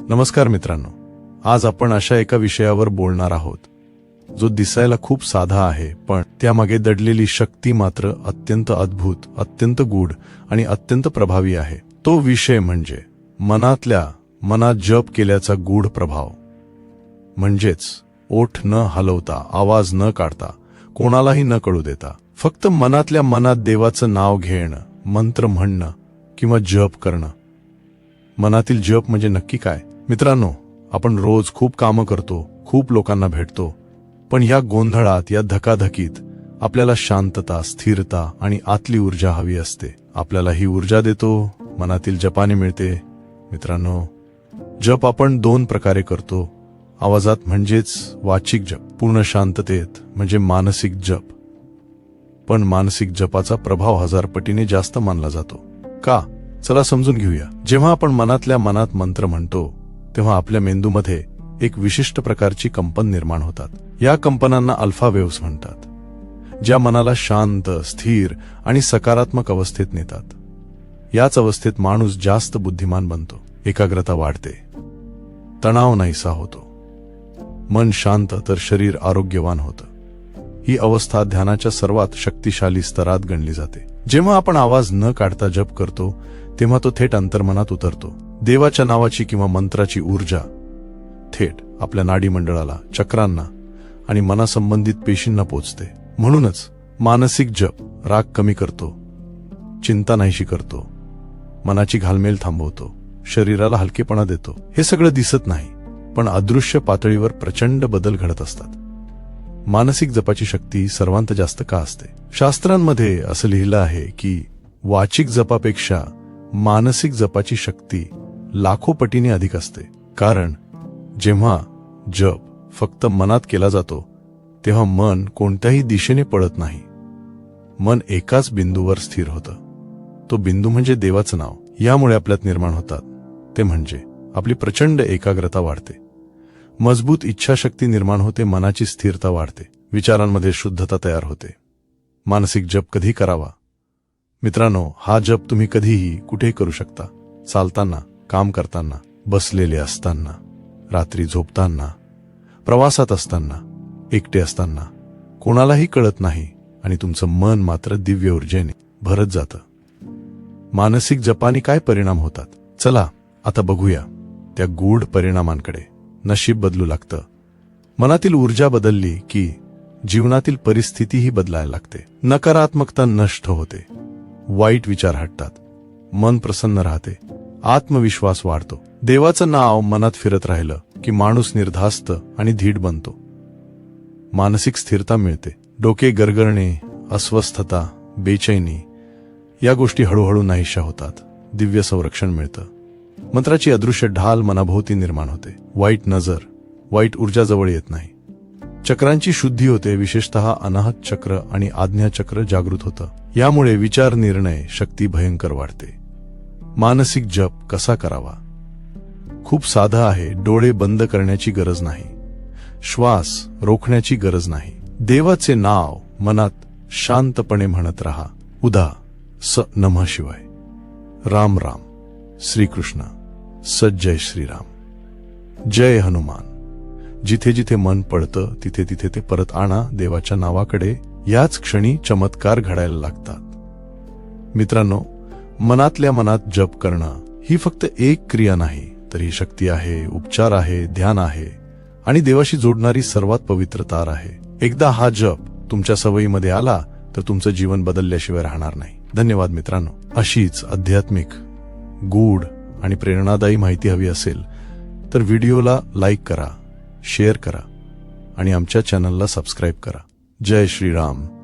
नमस्कार मित्रांनो आज आपण अशा एका विषयावर बोलणार आहोत जो दिसायला खूप साधा आहे पण त्यामागे दडलेली शक्ती मात्र अत्यंत अद्भुत अत्यंत गूढ आणि अत्यंत प्रभावी आहे. तो विषय म्हणजे मनातल्या मनात जप केल्याचा गूढ प्रभाव. म्हणजेच ओठ न हलवता आवाज न काढता कोणालाही न कळू देता फक्त मनातल्या मनात देवाचं नाव घेणं मंत्र म्हणणं किंवा जप करणं. मनातील जप म्हणजे नक्की काय? मित्रांनो आपण रोज खूप कामं करतो खूप लोकांना भेटतो पण या गोंधळात या धकाधकीत आपल्याला शांतता स्थिरता आणि आतली ऊर्जा हवी असते. आपल्याला ही ऊर्जा देतो मनातील जपाने मिळते. मित्रांनो जप आपण दोन प्रकारे करतो. आवाजात म्हणजेच वाचिक जप. पूर्ण शांततेत म्हणजे मानसिक जप. पण मानसिक जपाचा प्रभाव हजार पटीने जास्त मानला जातो. का? चला समजून घेऊया. जेव्हा आपण मनातल्या मनात मंत्र म्हणतो तेव्हा आपल्या मेंदूमध्ये एक विशिष्ट प्रकारची कंपन निर्माण होतात. या कंपनांना अल्फा वेव्स म्हणतात ज्या मनाला शांत स्थिर आणि सकारात्मक अवस्थेत नेतात. याच अवस्थेत माणूस जास्त बुद्धिमान बनतो एकाग्रता वाढते तणाव नाहीसा होतो. मन शांत तर शरीर आरोग्यवान होतं. ही अवस्था ध्यानाच्या सर्वात शक्तिशाली स्तरात गणली जाते. जेव्हा आपण आवाज न काढता जप करतो तेव्हा तो थेट अंतर्मनात उतरतो. देवाच्या नावाची किंवा मंत्राची ऊर्जा थेट आपल्या नाडीमंडळाला चक्रांना आणि मनासंबंधित पेशींना पोचते. म्हणूनच मानसिक जप राग कमी करतो चिंता नाहीशी करतो मनाची घालमेल थांबवतो शरीराला हलकेपणा देतो. हे सगळं दिसत नाही पण अदृश्य पातळीवर प्रचंड बदल घडत असतात. मानसिक जपाची शक्ती सर्वांत जास्त का असते? शास्त्रांमध्ये असं लिहिलं आहे की वाचिक जपापेक्षा मानसिक जपाची शक्ती लाखो पटीने अधिक असते. कारण जेव्हा जप फक्त मनात केला जातो तेव्हा मन कोणत्याही दिशेने पळत नाही. मन एकाच बिंदूवर स्थिर होतं. तो बिंदू म्हणजे देवाचं नाव. यामुळे आपल्यात निर्माण होतात. ते म्हणजे आपली प्रचंड एकाग्रता वाढते. मजबूत इच्छाशक्ती निर्माण होते मनाची स्थिरता वाढते विचारांमध्ये शुद्धता तयार होते. मानसिक जप कधी करावा? मित्रांनो हा जप तुम्ही कधीही कुठेही करू शकता. चालताना काम करताना बसलेले असताना रात्री झोपताना प्रवासात असताना एकटे असताना कोणालाही कळत नाही आणि तुमचं मन मात्र दिव्य ऊर्जेने भरत जातं. मानसिक जपानी काय परिणाम होतात? चला आता बघूया. त्या गूढ परिणामांकडे नशीब बदलू लागतं. मनातील ऊर्जा बदलली की जीवनातील परिस्थितीही बदलायला लागते. नकारात्मकता नष्ट होते. वाईट विचार हटतात. मन प्रसन्न राहते. आत्मविश्वास वाढतो. देवाचं नाव मनात फिरत राहिलं की माणूस निर्धास्त आणि धीट बनतो. मानसिक स्थिरता मिळते. डोके गरगरणे अस्वस्थता बेचैनी या गोष्टी हळूहळू नाहीशा होतात. दिव्य संरक्षण मिळतं. मंत्राची अदृश्य ढाल मनाभोवती निर्माण होते. वाईट नजर वाईट ऊर्जा जवळ येत नाही. चक्रांची शुद्धी होते विशेषतः अनाहत चक्र आणि आज्ञाचक्र जागृत होतं. यामुळे विचार निर्णय शक्ती भयंकर वाढते. मानसिक जप कसा करावा? खूप साधा आहे डोळे बंद करण्याची गरज नाही. श्वास रोखण्याची गरज नाही. देवाचे नाव मनात शांतपणे म्हणत राहा. उदा स नमः शिवाय राम राम. श्रीकृष्ण. सज्जय श्रीराम. जय हनुमान. जिथे जिथे मन पडतं तिथे तिथे ते परत आणा. देवाच्या नावाकडे याच क्षणी चमत्कार घडायला लागतात. मित्रांनो मनातल्या मनात जप करणं ही फक्त एक क्रिया नाही तर ही शक्ती आहे उपचार आहे ध्यान आहे आणि देवाशी जोडणारी सर्वात पवित्र तार आहे. एकदा हा जप तुमच्या सवयीमध्ये आला तर तुमचं जीवन बदलल्याशिवाय राहणार नाही. धन्यवाद मित्रांनो. अशीच आध्यात्मिक गूढ आणि प्रेरणादायी माहिती हवी असेल तर व्हिडिओला लाईक करा शेअर करा आणि आमच्या चॅनलला सबस्क्राईब करा. जय श्रीराम.